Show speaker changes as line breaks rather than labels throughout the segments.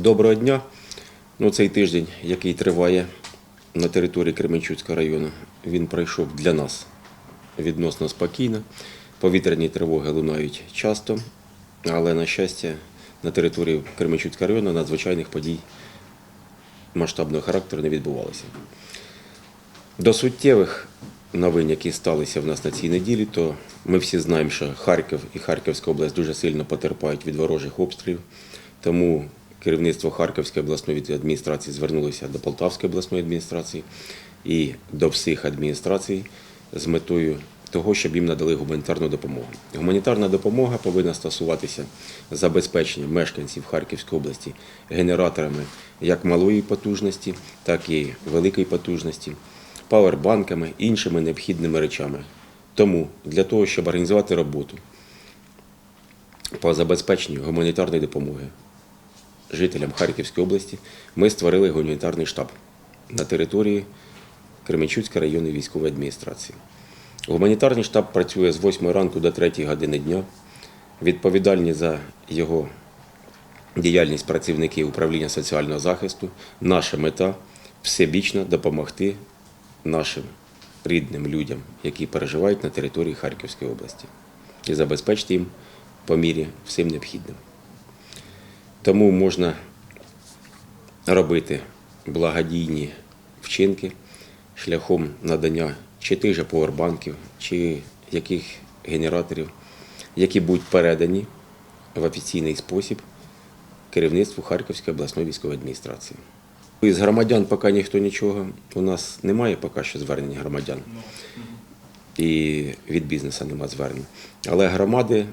Доброго дня. Ну, цей тиждень, який триває на території Кременчуцького району, він пройшов для нас відносно спокійно. Повітряні тривоги лунають часто, але, на щастя, на території Кременчуцького району надзвичайних подій масштабного характеру не відбувалося. До суттєвих новин, які сталися в нас на цій неділі, то ми всі знаємо, що Харків і Харківська область дуже сильно потерпають від ворожих обстрілів. Тому керівництво Харківської обласної адміністрації звернулося до Полтавської обласної адміністрації і до всіх адміністрацій з метою того, щоб їм надали гуманітарну допомогу. Гуманітарна допомога повинна стосуватися забезпечення мешканців Харківської області генераторами як малої потужності, так і великої потужності, павербанками, іншими необхідними речами. Тому для того, щоб організувати роботу по забезпеченню гуманітарної допомоги жителям Харківської області, ми створили гуманітарний штаб на території Кременчуцької районної військової адміністрації. Гуманітарний штаб працює з 8 ранку до 3 години дня. Відповідальні за його діяльність працівники управління соціального захисту. Наша мета всебічно допомогти нашим рідним людям, які переживають на території Харківської області, і забезпечити їм по мірі всім необхідним. Тому можна робити благодійні вчинки шляхом надання чи тих же повербанків, чи яких генераторів, які будуть передані в офіційний спосіб керівництву Харківської обласної військової адміністрації. З громадян поки ніхто нічого. У нас немає поки що звернень громадян. І від бізнесу нема звернень. Але громади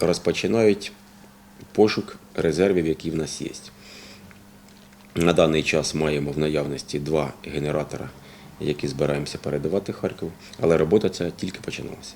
розпочинають пошук резервів, які в нас є. На даний час маємо в наявності два генератора, які збираємося передавати Харкову, але робота ця тільки починалася.